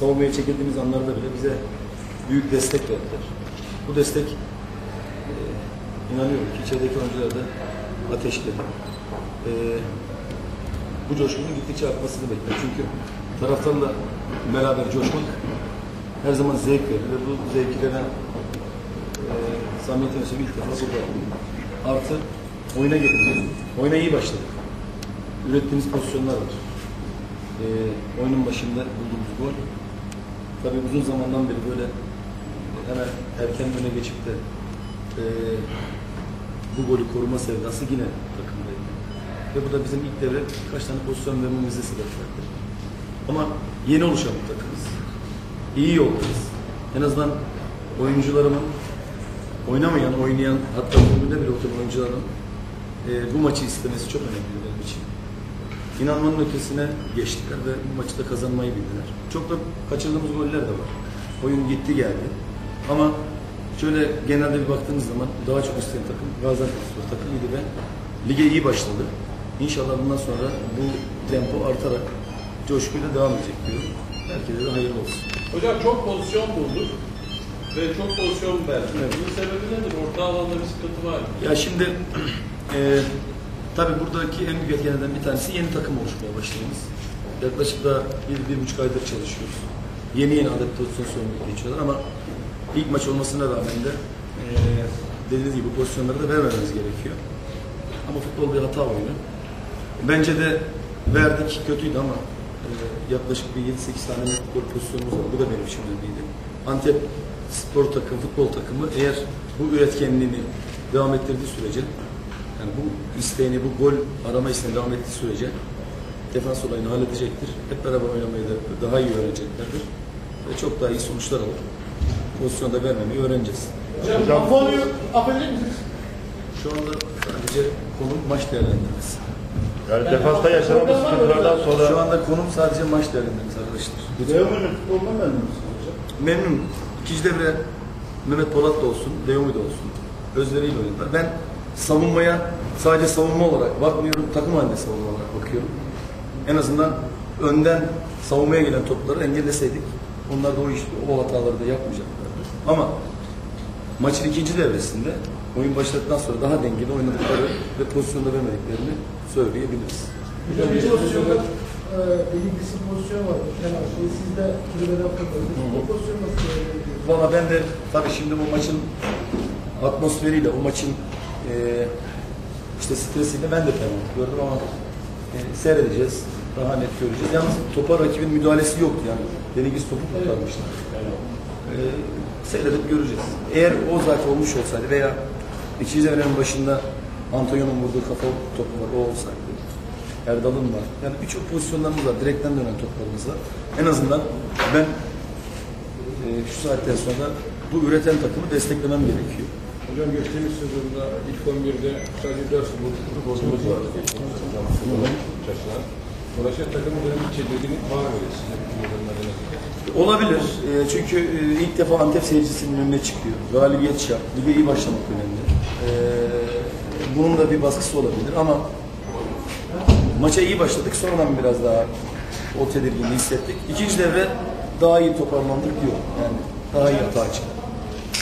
savunmaya çekildiğimiz anlarda bile bize büyük destek verdiler. Bu destek e, inanıyorum ki içerideki oyuncular da ateşledi. E, bu coşkunun gittikçe artmasını bekliyorum. Çünkü taraftarla beraber coşmak her zaman zevk verir ve bu zevki veren e, samimiyetin için ilk defa burada Artı oyuna gelince, oyuna iyi başladık. Ürettiğimiz pozisyonlar var. E, oyunun başında bulduğumuz gol. Tabii uzun zamandan beri böyle hemen erken öne geçip de e, bu golü koruma sevdası yine takımdaydı. Ve bu da bizim ilk devre kaç tane pozisyon vermemize sebep verdi. Ama yeni oluşan bir takımız. İyi yoldayız. En azından oyuncularımın oynamayan, oynayan hatta bugün bile oturan oyuncuların e, bu maçı istemesi çok önemli benim için. İnanmanın ötesine geçtiler ve bu maçı da kazanmayı bildiler. Çok da kaçırdığımız goller de var. Oyun gitti geldi. Ama şöyle genelde bir baktığınız zaman daha çok isteyen takım Gaziantep takımıydı ve lige iyi başladı. İnşallah bundan sonra bu tempo artarak coşkuyla devam edecek diyorum. Herkese de hayırlı olsun. Hocam çok pozisyon bulduk ve çok pozisyon verdik. Evet. Bunun sebebi nedir? Orta alanda bir sıkıntı var? Ya şimdi e, tabii buradaki en büyük etkenlerden bir tanesi yeni takım oluşmaya başladığımız. Yaklaşık da bir, bir buçuk aydır çalışıyoruz. Yeni yeni adaptasyon sorunu geçiyorlar ama ilk maç olmasına rağmen de e, dediğiniz gibi pozisyonları da vermememiz gerekiyor. Ama futbol bir hata oyunu. Bence de verdik, kötüydü ama e, yaklaşık bir 7-8 tane net gol pozisyonumuz var. Bu da benim için önemliydi. Antep spor takım, futbol takımı eğer bu üretkenliğini devam ettirdiği sürece yani bu isteğini, bu gol arama isteğini devam ettiği sürece defans olayını halledecektir. Hep beraber oynamayı da daha iyi öğreneceklerdir. Ve çok daha iyi sonuçlar alır. Pozisyonda vermemeyi öğreneceğiz. Hocam bu konuyu affeder misiniz? Şu anda sadece konu maç değerlendirmesi. Yani defansta yaşanan bu sıkıntılardan sonra Şu anda konum sadece maç değerlendirmesi arkadaşlar. Devamının futbolundan memnun musunuz hocam? Memnun. İkinci devre Mehmet Polat da olsun, Deomi de olsun. Özleriyle oynadılar. Ben savunmaya sadece savunma olarak bakmıyorum, takım halinde savunma olarak bakıyorum. En azından önden savunmaya gelen topları engelleseydik onlar da o, iş, o hataları da yapmayacaklardı. Ama maçın ikinci devresinde oyun başladıktan sonra daha dengeli oynadıkları ve pozisyonda vermediklerini söyleyebiliriz. Hocam bir pozisyonda e, belli bir pozisyon var. Kenar şey siz de kulübeden fırladınız. O nasıl? Valla ben de tabii şimdi bu maçın atmosferiyle, o maçın e, işte stresiyle ben de penaltı gördüm ama e, seyredeceğiz. Daha net göreceğiz. Yalnız topa rakibin müdahalesi yoktu yani. Denigiz topu kurtarmışlar. E, seyredip göreceğiz. Eğer o zaten olmuş olsaydı veya ikinci devrenin başında Antonio'nun vurduğu kafa topu var, o olsaydı. Erdal'ın var. Yani birçok pozisyonlarımız var. Direkten dönen toplarımız var. En azından ben e, şu saatten sonra bu üreten takımı desteklemem gerekiyor. Hocam geçtiğimiz sezonda ilk 11'de sadece 4 futbolcu bozumuz vardı. Taşınan. Dolayısıyla takımın böyle bir çedirginlik var sizin yorumlarınız. Olabilir. E, çünkü e, ilk defa Antep seyircisinin önüne çıkıyor. Galibiyet şart. Lige iyi başlamak önemli. E, bunun da bir baskısı olabilir ama maça iyi başladık. Sonradan biraz daha o tedirginliği hissettik. İkinci devre daha iyi toparlandık diyor. Yani daha iyi hata çıktı.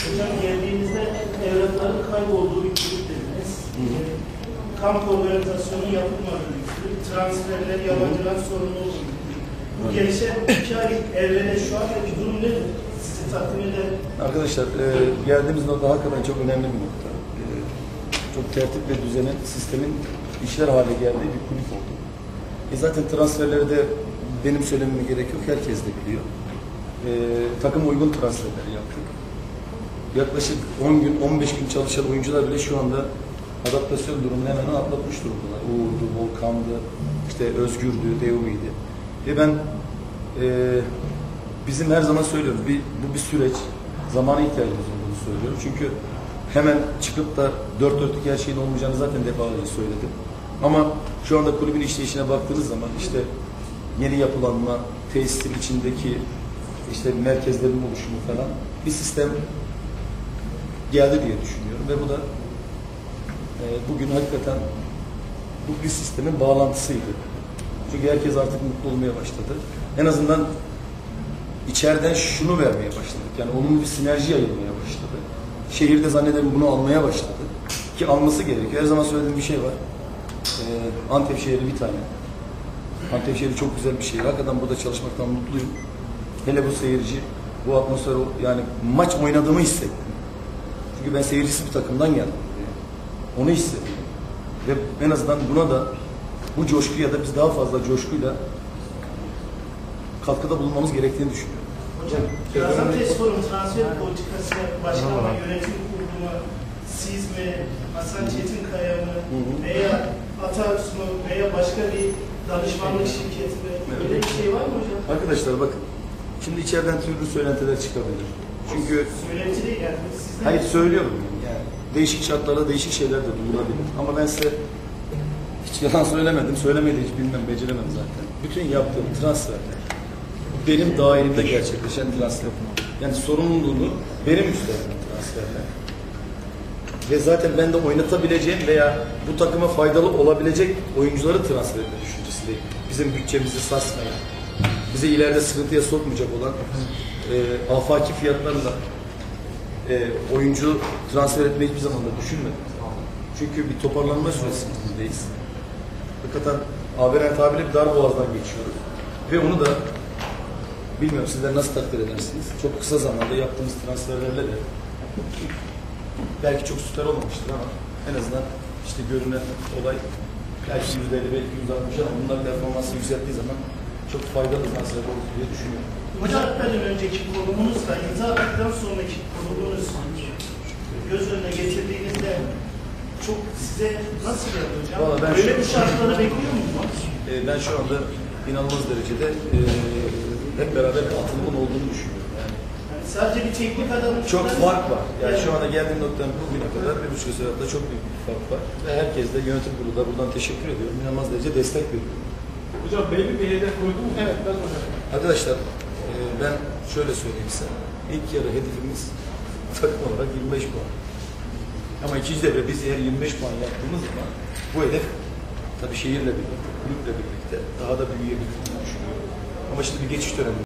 Hocam geldiğinizde evlatların kaybolduğu bir kulüp dediniz. Ee, Kamp organizasyonu yapılmadığı bir. Transferler, yabancılar sorunu oldu. Bu gelişen iki ay evrene şu andaki durum nedir? Sizi tatmin eden Arkadaşlar e, geldiğimiz nokta hakikaten çok önemli bir nokta. E, çok tertip ve düzenin, sistemin işler hale geldiği bir kulüp oldu. E zaten transferleri de benim söylememe gerek yok, herkes de biliyor. E, takım uygun transferler yaptık. Yaklaşık 10 gün, 15 gün çalışan oyuncular bile şu anda adaptasyon durumunu hemen atlatmış durumdalar. Uğur'du, Volkan'dı, işte Özgür'dü, Deomi'ydi. Ve ben e, bizim her zaman söylüyoruz, bir, bu bir süreç, zamana ihtiyacımız olduğunu söylüyorum. Çünkü hemen çıkıp da dört dörtlük her şeyin olmayacağını zaten defalarca söyledim. Ama şu anda kulübün işleyişine baktığınız zaman işte yeni yapılanma, tesisin içindeki işte merkezlerin oluşumu falan bir sistem geldi diye düşünüyorum ve bu da e, bugün hakikaten bu bir sistemin bağlantısıydı. Çünkü herkes artık mutlu olmaya başladı. En azından içeriden şunu vermeye başladık. Yani onun bir sinerji yayılmaya başladı. Şehirde zannederim bunu almaya başladı. Ki alması gerekiyor. Her zaman söylediğim bir şey var. Ee, Antep şehri bir tane. Antep şehri çok güzel bir şehir. Hakikaten burada çalışmaktan mutluyum. Hele bu seyirci, bu atmosfer, yani maç oynadığımı hissettim. Çünkü ben seyircisi bir takımdan geldim. Onu hissettim. Ve en azından buna da bu coşkuya da biz daha fazla coşkuyla katkıda bulunmamız gerektiğini düşünüyorum. Hocam, Gaziantepspor'un transfer politikası başkanlığı yönetim kurulu mu, siz mi, Hasan Çetinkaya mı veya Atax mı veya başka bir danışmanlık şirketi mi? Öyle bir şey var mı hocam? Arkadaşlar bakın, şimdi içeriden türlü söylentiler çıkabilir. Çünkü Söylenti değil yani. Sizden hayır söylüyorum yani, değişik şartlarda değişik şeyler de duyulabilir. Ama ben size hiç yalan söylemedim, söylemeyi hiç bilmem, beceremem zaten. Bütün yaptığım transferler benim dahilimde gerçekleşen transfer. Yani sorumluluğunu benim üstlendiğim transferler. Ve zaten ben de oynatabileceğim veya bu takıma faydalı olabilecek oyuncuları transfer etme düşüncesindeyim. Bizim bütçemizi sarsmayan, bizi ileride sıkıntıya sokmayacak olan e, afaki fiyatlarla e, oyuncu transfer etmeyi hiçbir zaman da düşünmedim. Çünkü bir toparlanma süresindeyiz. Hakikaten Averen tabiriyle bir dar boğazdan geçiyoruz. Ve onu da bilmiyorum sizler nasıl takdir edersiniz. Çok kısa zamanda yaptığımız transferlerle de belki çok süper olmamıştır ama en azından işte görünen olay belki yüzde elli, belki yüzde altmış ama bunlar performansı yükselttiği zaman çok faydalı transfer olur diye düşünüyorum. atmadan önceki konumunuzla imza attıktan sonraki konumunuz göz önüne getirdiğinizde çok size nasıl geldi hocam? Vallahi ben Böyle şu- bir şartları bekliyor musunuz? Ee, ben şu anda inanılmaz derecede e, hep beraber bir atılımın olduğunu düşünüyorum. Yani Yani sadece bir teknik adam çok fark var. Yani şu anda geldiğim noktadan bugüne kadar bir buçuk arasında çok büyük bir fark var. Ve herkes de yönetim kurulu da buradan teşekkür ediyorum. İnanılmaz derece destek veriyor. Hocam belli bir hedef koydu mu? Evet ben hocam. Arkadaşlar e, ben şöyle söyleyeyim size. İlk yarı hedefimiz takım olarak 25 puan. Ama ikinci devre biz eğer 25 puan yaptığımız zaman bu hedef tabii şehirle birlikte, kulüple birlikte daha da büyüyebilir diye düşünüyorum. Ama şimdi bir geçiş dönemi